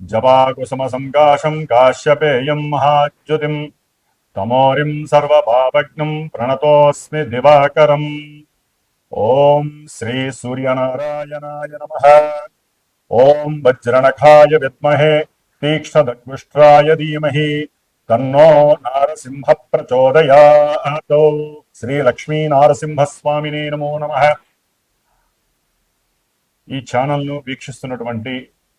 జపాకుసుమ సంకాశం కాశ్యపేయం మహాద్యుతిం తమోరిం సర్వభావజ్ఞం ప్రణతోస్మి దివాకరం. ఓం శ్రీ సూర్యనారాయణాయ నమ. ఓం వజ్రనఖాయ విద్మహే తీక్ష్ణదగ్విష్ట్రాయ ధీమహి తన్నో నారసింహ ప్రచోదయాత్ శ్రీ లక్ష్మీ నారసింహస్వామిని నమో నమ. ఈ ఛానల్ను వీక్షిస్తున్నటువంటి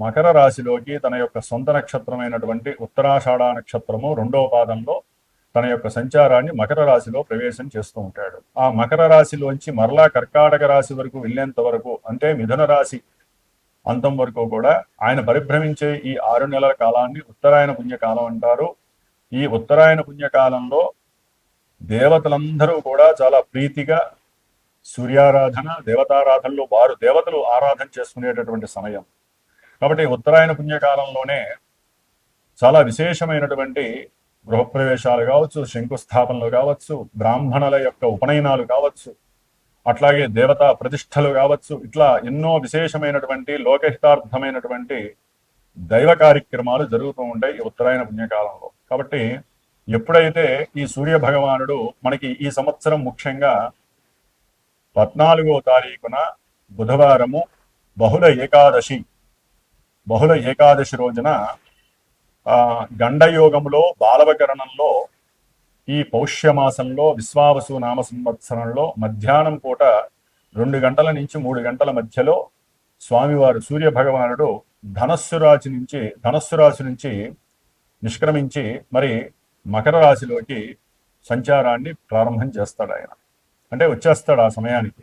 మకర రాశిలోకి తన యొక్క సొంత నక్షత్రమైనటువంటి ఉత్తరాషాఢ నక్షత్రము రెండవ పాదంలో తన యొక్క సంచారాన్ని మకర రాశిలో ప్రవేశం చేస్తూ ఉంటాడు. ఆ మకర రాశిలోంచి మరలా కర్కాటక రాశి వరకు వెళ్ళేంత వరకు అంటే మిథున రాశి అంతం వరకు కూడా ఆయన పరిభ్రమించే ఈ ఆరు నెలల కాలాన్ని ఉత్తరాయణ పుణ్యకాలం అంటారు. ఈ ఉత్తరాయణ పుణ్యకాలంలో దేవతలందరూ కూడా చాలా ప్రీతిగా సూర్యారాధన దేవతారాధనలో వారు దేవతలు ఆరాధన చేసుకునేటటువంటి సమయం. కాబట్టి ఉత్తరాయణ పుణ్యకాలంలోనే చాలా విశేషమైనటువంటి గృహప్రవేశాలు కావచ్చు శంకుస్థాపనలు కావచ్చు బ్రాహ్మణుల యొక్క ఉపనయనాలు కావచ్చు అట్లాగే దేవతా ప్రతిష్టలు కావచ్చు ఇట్లా ఎన్నో విశేషమైనటువంటి లోకహితార్థమైనటువంటి దైవ కార్యక్రమాలు జరుగుతూ ఉంటాయి ఈ ఉత్తరాయణ పుణ్యకాలంలో. కాబట్టి ఎప్పుడైతే ఈ సూర్య భగవానుడు మనకి ఈ సంవత్సరం ముఖ్యంగా పద్నాలుగో తారీఖున బుధవారము బహుళ ఏకాదశి బహుళ ఏకాదశి రోజున ఆ బాలవకరణంలో ఈ పౌష్యమాసంలో విశ్వావసు నామ సంవత్సరంలో మధ్యాహ్నం పూట రెండు గంటల నుంచి మూడు గంటల మధ్యలో స్వామివారు సూర్య భగవానుడు ధనస్సు రాశి నుంచి ధనస్సు రాశి నుంచి నిష్క్రమించి మరి మకర రాశిలోకి సంచారాన్ని ప్రారంభం చేస్తాడు ఆయన అంటే వచ్చేస్తాడు ఆ సమయానికి.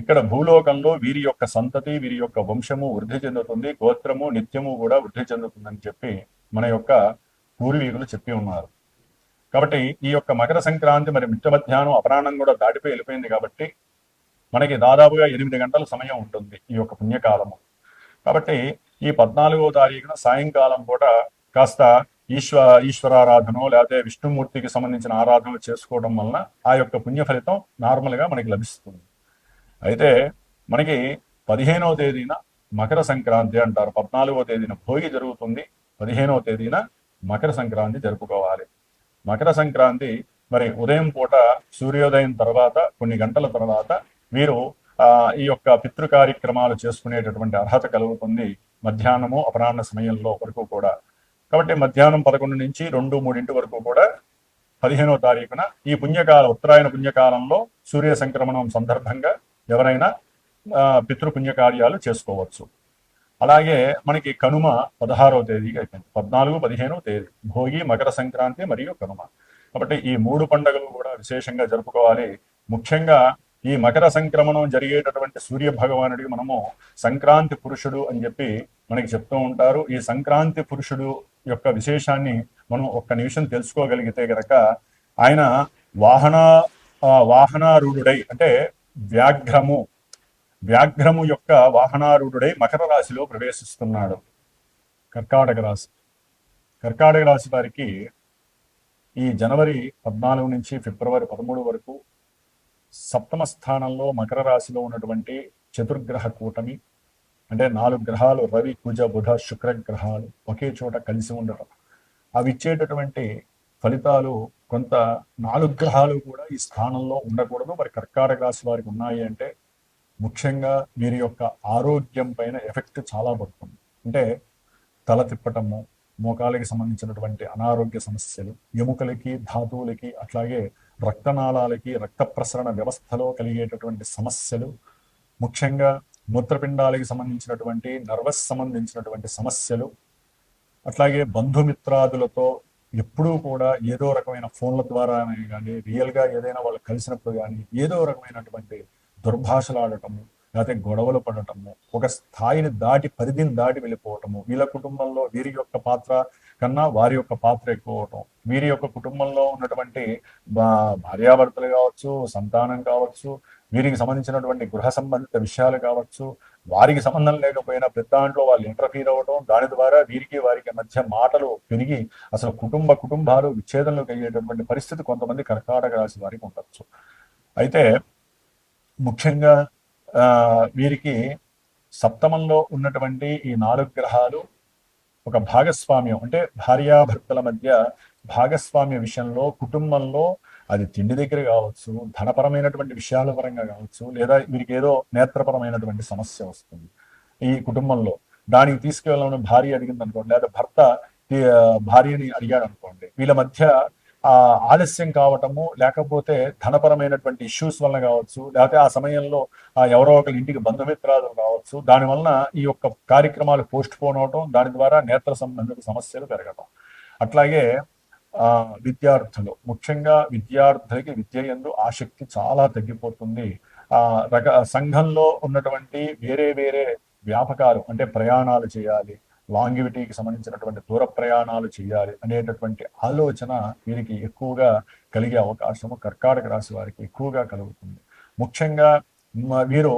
ఇక్కడ భూలోకంలో వీరి యొక్క సంతతి వీరి యొక్క వంశము వృద్ధి చెందుతుంది గోత్రము నిత్యము కూడా వృద్ధి చెందుతుందని చెప్పి మన యొక్క పూర్వీకులు చెప్పి ఉన్నారు. కాబట్టి ఈ యొక్క మకర సంక్రాంతి మరి మిట్ట మధ్యాహ్నం అపరాహ్నం కూడా దాటిపోయి వెళ్ళిపోయింది కాబట్టి మనకి దాదాపుగా ఎనిమిది గంటల సమయం ఉంటుంది ఈ యొక్క పుణ్యకాలము. కాబట్టి ఈ పద్నాలుగో తారీఖున సాయంకాలం పూట కాస్త ఈశ్వ ఈశ్వరారాధన లేకపోతే విష్ణుమూర్తికి సంబంధించిన ఆరాధన చేసుకోవడం వలన ఆ యొక్క పుణ్య ఫలితం నార్మల్గా మనకి లభిస్తుంది. అయితే మనకి పదిహేనవ తేదీన మకర సంక్రాంతి అంటారు. పద్నాలుగో తేదీన భోగి జరుగుతుంది. పదిహేనవ తేదీన మకర సంక్రాంతి జరుపుకోవాలి. మకర సంక్రాంతి మరి ఉదయం పూట సూర్యోదయం తర్వాత కొన్ని గంటల తర్వాత మీరు ఆ ఈ యొక్క పితృ కార్యక్రమాలు చేసుకునేటటువంటి అర్హత కలుగుతుంది మధ్యాహ్నము అపరాహ్న సమయంలో వరకు కూడా. కాబట్టి మధ్యాహ్నం పదకొండు నుంచి రెండు మూడింటి వరకు కూడా పదిహేనో తారీఖున ఈ పుణ్యకాల ఉత్తరాయణ పుణ్యకాలంలో సూర్య సంక్రమణం సందర్భంగా ఎవరైనా ఆ, పితృ చేసుకోవచ్చు. అలాగే మనకి కనుమ పదహారవ తేదీకి అయిపోయింది. పద్నాలుగు పదిహేనవ తేదీ. భోగి మకర సంక్రాంతి మరియు కనుమ. కాబట్టి ఈ మూడు పండుగలు కూడా విశేషంగా జరుపుకోవాలి. ముఖ్యంగా ఈ మకర సంక్రమణం జరిగేటటువంటి సూర్య భగవానుడికి మనము సంక్రాంతి పురుషుడు అని చెప్పి మనకి చెప్తూ ఉంటారు. ఈ సంక్రాంతి పురుషుడు యొక్క విశేషాన్ని మనం ఒక్క నిమిషం తెలుసుకోగలిగితే గనక ఆయన వాహన వాహనారూఢుడై అంటే వ్యాఘ్రము. వ్యాఘ్రము యొక్క వాహనారూఢుడై మకర రాశిలో ప్రవేశిస్తున్నాడు. కర్కాటక రాశి. కర్కాటక రాశి వారికి ఈ జనవరి పద్నాలుగు నుంచి ఫిబ్రవరి పదమూడు వరకు సప్తమ స్థానంలో మకర రాశిలో ఉన్నటువంటి చతుర్గ్రహ కూటమి అంటే నాలుగు గ్రహాలు రవి కుజ బుధ శుక్ర గ్రహాలు ఒకే చోట కలిసి ఉండటం అవి ఇచ్చేటటువంటి ఫలితాలు కొంత నాలుగు గ్రహాలు కూడా ఈ స్థానంలో ఉండకూడదు. మరి కర్కాటక రాశి వారికి ఉన్నాయి అంటే ముఖ్యంగా వీరి యొక్క ఆరోగ్యం పైన ఎఫెక్ట్ చాలా పడుతుంది. అంటే తల తిప్పటము మోకాలకి సంబంధించినటువంటి అనారోగ్య సమస్యలు ఎముకలకి ధాతువులకి అట్లాగే రక్తనాళాలకి రక్త ప్రసరణ వ్యవస్థలో కలిగేటటువంటి సమస్యలు ముఖ్యంగా మూత్రపిండాలకి సంబంధించినటువంటి నర్వస్ సంబంధించినటువంటి సమస్యలు అట్లాగే బంధుమిత్రాదులతో ఎప్పుడూ కూడా ఏదో రకమైన ఫోన్ల ద్వారా కానీ రియల్గా ఏదైనా వాళ్ళు కలిసినప్పుడు కానీ ఏదో రకమైనటువంటి దుర్భాషలాడటము లేకపోతే గొడవలు పడటము ఒక స్థాయిని దాటి పరిధిని దాటి వెళ్ళిపోవటము వీళ్ళ కుటుంబంలో వీరి యొక్క పాత్ర కన్నా వారి యొక్క పాత్ర ఎక్కువ అవటం. వీరి యొక్క కుటుంబంలో ఉన్నటువంటి భా- భార్యాభర్తలు కావచ్చు సంతానం కావచ్చు వీరికి సంబంధించినటువంటి గృహ సంబంధిత విషయాలు కావచ్చు వారికి సంబంధం లేకపోయినా పెద్ద దాంట్లో వాళ్ళు ఇంటర్ఫీర్ అవ్వడం దాని ద్వారా వీరికి వారికి మధ్య మాటలు పెరిగి అసలు కుటుంబ కుటుంబాలు విచ్ఛేదంలోకి అయ్యేటటువంటి పరిస్థితి కొంతమంది కర్కాటక రాశి వారికి ఉండొచ్చు. అయితే ముఖ్యంగా ఆ, వీరికి సప్తమంలో ఉన్నటువంటి ఈ నాలుగు గ్రహాలు ఒక భాగస్వామ్యం అంటే భార్యాభర్తల మధ్య భాగస్వామ్య విషయంలో కుటుంబంలో అది తిండి దగ్గర కావచ్చు ధనపరమైనటువంటి విషయాల పరంగా కావచ్చు లేదా వీరికి ఏదో నేత్రపరమైనటువంటి సమస్య వస్తుంది ఈ కుటుంబంలో. దానికి తీసుకెళ్ళమని భార్య అడిగింది అనుకోండి లేదా భర్త భార్యని అడిగాడు అనుకోండి వీళ్ళ మధ్య ఆలస్యం కావటము లేకపోతే ధనపరమైనటువంటి ఇష్యూస్ వలన కావచ్చు లేకపోతే ఆ సమయంలో ఎవరో ఒకరి ఇంటికి బంధుమిత్రాలు కావచ్చు దాని వలన ఈ యొక్క కార్యక్రమాలు పోస్ట్ పోన్ అవటం దాని ద్వారా నేత్ర సంబంధిత సమస్యలు పెరగటం. అట్లాగే విద్యార్థులు ముఖ్యంగా విద్యార్థులకి విద్య ఎందు ఆసక్తి చాలా తగ్గిపోతుంది. ఆ రక సంఘంలో ఉన్నటువంటి వేరే వేరే వ్యాపకాలు అంటే ప్రయాణాలు చేయాలి లాంగివిటీకి సంబంధించినటువంటి దూర ప్రయాణాలు చేయాలి అనేటటువంటి ఆలోచన వీరికి ఎక్కువగా కలిగే అవకాశము కర్కాటక రాశి వారికి ఎక్కువగా కలుగుతుంది. ముఖ్యంగా వీరు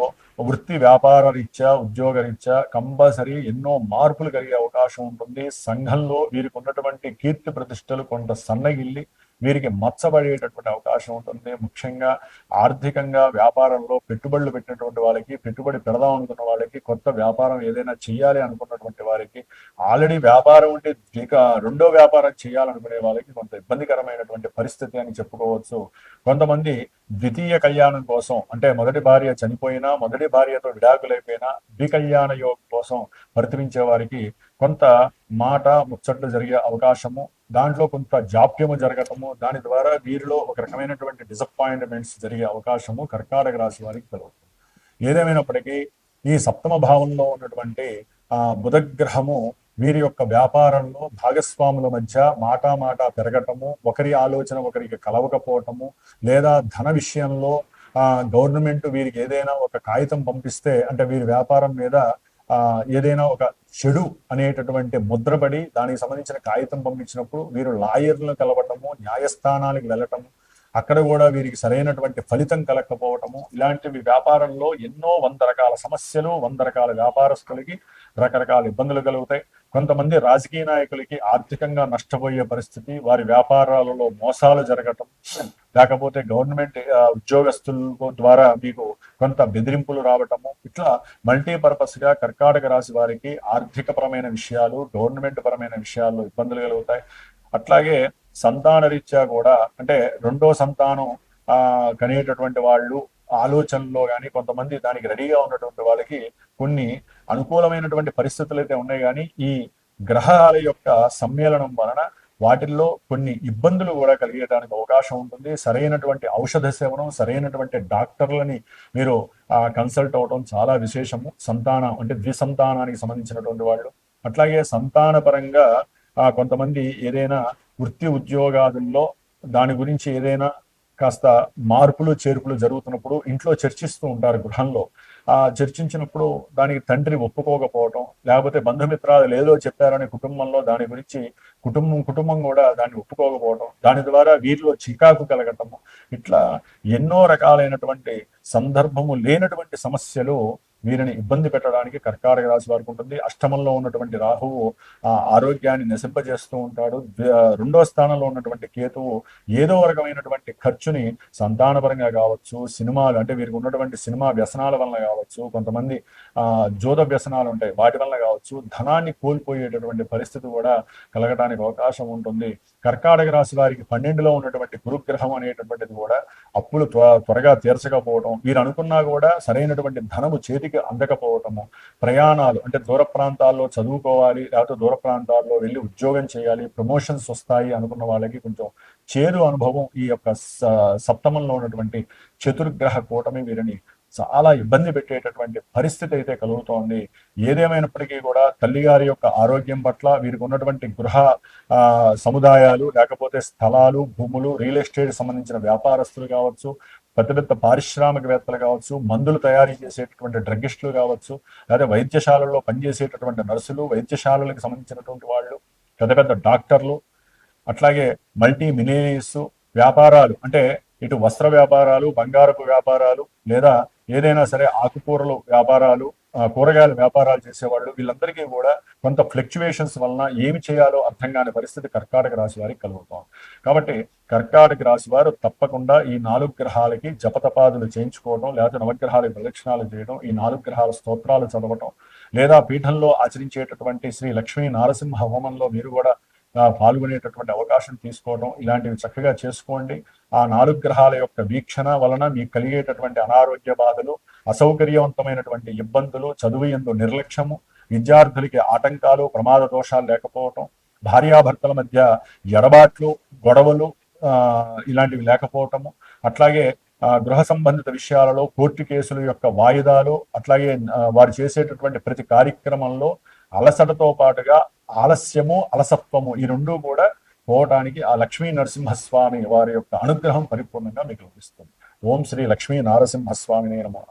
వృత్తి వ్యాపార రీత్యా ఉద్యోగ రీత్యా కంపల్సరీ ఎన్నో మార్పులు కలిగే అవకాశం ఉంటుంది. సంఘంలో వీరికి ఉన్నటువంటి కీర్తి ప్రతిష్టలు కొంత సన్నగిల్లి వీరికి మచ్చబడేటటువంటి అవకాశం ఉంటుంది. ముఖ్యంగా ఆర్థికంగా వ్యాపారంలో పెట్టుబడులు పెట్టినటువంటి వాళ్ళకి పెట్టుబడి పెడదాం అనుకున్న వాళ్ళకి కొత్త వ్యాపారం ఏదైనా చేయాలి అనుకున్నటువంటి వారికి ఆల్రెడీ వ్యాపారం ఉంటే ఇక రెండో వ్యాపారం చేయాలనుకునే వాళ్ళకి కొంత ఇబ్బందికరమైనటువంటి పరిస్థితి అని చెప్పుకోవచ్చు. కొంతమంది ద్వితీయ కళ్యాణం కోసం అంటే మొదటి భార్య చనిపోయినా మొదటి భార్యతో విడాకులైపోయినా ద్వికళ్యాణ యోగం కోసం పరితపించే వారికి కొంత మాట ముచ్చట్లు జరిగే అవకాశము దాంట్లో కొంత జాప్యము జరగటము దాని ద్వారా వీరిలో ఒక రకమైనటువంటి డిసప్పాయింట్మెంట్స్ జరిగే అవకాశము కర్కాటక రాశి వారికి కలుగుతుంది. ఏదేమైనప్పటికీ ఈ సప్తమ భావంలో ఉన్నటువంటి ఆ బుధగ్రహము వీరి యొక్క వ్యాపారంలో భాగస్వాముల మధ్య మాటా మాట పెరగటము ఒకరి ఆలోచన ఒకరికి కలవకపోవటము లేదా ధన విషయంలో ఆ గవర్నమెంట్ వీరికి ఏదైనా ఒక కాగితం పంపిస్తే అంటే వీరి వ్యాపారం మీద ఆ ఏదైనా ఒక చెడు అనేటటువంటి ముద్రపడి దానికి సంబంధించిన కాగితం పంపించినప్పుడు వీరు లాయర్లను కలవటము న్యాయస్థానాలకు వెళ్ళటము అక్కడ కూడా వీరికి సరైనటువంటి ఫలితం కలగకపోవటము ఇలాంటివి వ్యాపారంలో ఎన్నో వంద రకాల సమస్యలు వంద రకాల వ్యాపారస్తులకి రకరకాల ఇబ్బందులు కలుగుతాయి. కొంతమంది రాజకీయ నాయకులకి ఆర్థికంగా నష్టపోయే పరిస్థితి వారి వ్యాపారాలలో మోసాలు జరగటం లేకపోతే గవర్నమెంట్ ఉద్యోగస్తుల ద్వారా మీకు కొంత బెదిరింపులు రావటము ఇట్లా మల్టీపర్పస్గా కర్కాటక రాశి వారికి ఆర్థిక పరమైన విషయాలు గవర్నమెంట్ పరమైన విషయాల్లో ఇబ్బందులు కలుగుతాయి. అట్లాగే సంతాన రీత్యా కూడా అంటే రెండో సంతానం ఆ కనేటటువంటి వాళ్ళు ఆలోచనలో కానీ కొంతమంది దానికి రెడీగా ఉన్నటువంటి వాళ్ళకి కొన్ని అనుకూలమైనటువంటి పరిస్థితులు అయితే ఉన్నాయి కానీ ఈ గ్రహాల యొక్క సమ్మేళనం వలన వాటిల్లో కొన్ని ఇబ్బందులు కూడా కలిగేయడానికి అవకాశం ఉంటుంది. సరైనటువంటి ఔషధ సేవనం సరైనటువంటి డాక్టర్లని మీరు కన్సల్ట్ అవడం చాలా విశేషము. సంతానం అంటే ద్విసంతానానికి సంబంధించినటువంటి వాళ్ళు. అట్లాగే సంతాన పరంగా ఆ, కొంతమంది ఏదైనా వృత్తి ఉద్యోగాదుల్లో దాని గురించి ఏదైనా కాస్త మార్పులు చేర్పులు జరుగుతున్నప్పుడు ఇంట్లో చర్చిస్తూ ఉంటారు గృహంలో. చర్చించినప్పుడు దానికి తండ్రి ఒప్పుకోకపోవటం లేకపోతే బంధుమిత్రాలు ఏదో చెప్పారని కుటుంబంలో దాని గురించి కుటుంబం కుటుంబం కూడా దాన్ని ఒప్పుకోకపోవటం దాని ద్వారా వీరిలో చికాకు కలగటము ఇట్లా ఎన్నో రకాలైనటువంటి సందర్భము లేనటువంటి సమస్యలు వీరిని ఇబ్బంది పెట్టడానికి కర్కాటక రాశి వారికి ఉంటుంది. అష్టమంలో ఉన్నటువంటి రాహువు ఆ ఆరోగ్యాన్ని నశింపజేస్తూ ఉంటాడు. రెండో స్థానంలో ఉన్నటువంటి కేతువు ఏదో రకమైనటువంటి ఖర్చుని సంతానపరంగా కావచ్చు సినిమాలు అంటే వీరికి ఉన్నటువంటి సినిమా వ్యసనాల వలన కావచ్చు కొంతమంది ఆ జోద వ్యసనాలు ఉంటాయి. వాటి వలన కావచ్చు. ధనాన్ని కోల్పోయేటటువంటి పరిస్థితి కూడా కలగడానికి అవకాశం ఉంటుంది. కర్కాటక రాశి వారికి పన్నెండులో ఉన్నటువంటి గురుగ్రహం అనేటటువంటిది కూడా అప్పులు త్వరగా తీర్చకపోవడం వీరు అనుకున్నా కూడా సరైనటువంటి ధనము చేతికి అందకపోవటము ప్రయాణాలు అంటే దూర ప్రాంతాల్లో చదువుకోవాలి లేకపోతే దూర ప్రాంతాల్లో వెళ్ళి ఉద్యోగం చేయాలి ప్రమోషన్స్ వస్తాయి అనుకున్న వాళ్ళకి కొంచెం చేదు అనుభవం ఈ యొక్క స- సప్తమంలో ఉన్నటువంటి చతుర్గ్రహ కూటమి వీరిని చాలా ఇబ్బంది పెట్టేటటువంటి పరిస్థితి అయితే కలుగుతోంది. ఏదేమైనప్పటికీ కూడా తల్లిగారి యొక్క ఆరోగ్యం పట్ల వీరికి ఉన్నటువంటి గృహ సముదాయాలు లేకపోతే స్థలాలు భూములు రియల్ ఎస్టేట్ సంబంధించిన వ్యాపారస్తులు కావచ్చు పెద్ద పెద్ద పారిశ్రామికవేత్తలు కావచ్చు మందులు తయారు చేసేటటువంటి డ్రగ్గిస్టులు కావచ్చు లేదా వైద్యశాలల్లో పనిచేసేటటువంటి నర్సులు వైద్యశాలలకు సంబంధించినటువంటి వాళ్ళు పెద్ద పెద్ద డాక్టర్లు అట్లాగే మల్టీ మిలీనియర్స్ వ్యాపారాలు అంటే ఇటు వస్త్ర వ్యాపారాలు బంగారపు వ్యాపారాలు లేదా ఏదైనా సరే ఆకుకూరలు వ్యాపారాలు కూరగాయల వ్యాపారాలు చేసేవాళ్ళు వీళ్ళందరికీ కూడా కొంత ఫ్లక్చువేషన్స్ వలన ఏమి చేయాలో అర్థం కాని పరిస్థితి కర్కాటక రాశి వారికి కలుగుతాం. కాబట్టి కర్కాటక రాశి వారు తప్పకుండా ఈ నాలుగు గ్రహాలకి జపతపాదులు చేయించుకోవడం లేదా నవగ్రహాలకు ప్రదక్షిణాలు చేయడం ఈ నాలుగు గ్రహాల స్తోత్రాలు చదవటం లేదా పీఠంలో ఆచరించేటటువంటి శ్రీ లక్ష్మీ నారసింహ హోమంలో మీరు కూడా పాల్గొనేటటువంటి అవకాశం తీసుకోవడం ఇలాంటివి చక్కగా చేసుకోండి. ఆ నాలుగు గ్రహాల యొక్క వీక్షణ వలన మీకు కలిగేటటువంటి అనారోగ్య బాధలు అసౌకర్యవంతమైనటువంటి ఇబ్బందులు చదువు ఎందు నిర్లక్ష్యము విద్యార్థులకి ఆటంకాలు ప్రమాద దోషాలు లేకపోవటం భార్యాభర్తల మధ్య ఎడబాట్లు గొడవలు ఆ, ఇలాంటివి లేకపోవటము అట్లాగే గృహ సంబంధిత విషయాలలో కోర్టు కేసుల యొక్క వాయిదాలు అట్లాగే వారు చేసేటటువంటి ప్రతి కార్యక్రమంలో అలసటతో పాటుగా ఆలస్యము అలసత్వము ఈ రెండు కూడా పోవటానికి ఆ లక్ష్మీ నరసింహస్వామి వారి యొక్క అనుగ్రహం పరిపూర్ణంగా మీకు లభిస్తుంది. ఓం శ్రీ లక్ష్మీ నారసింహస్వామిని నమో.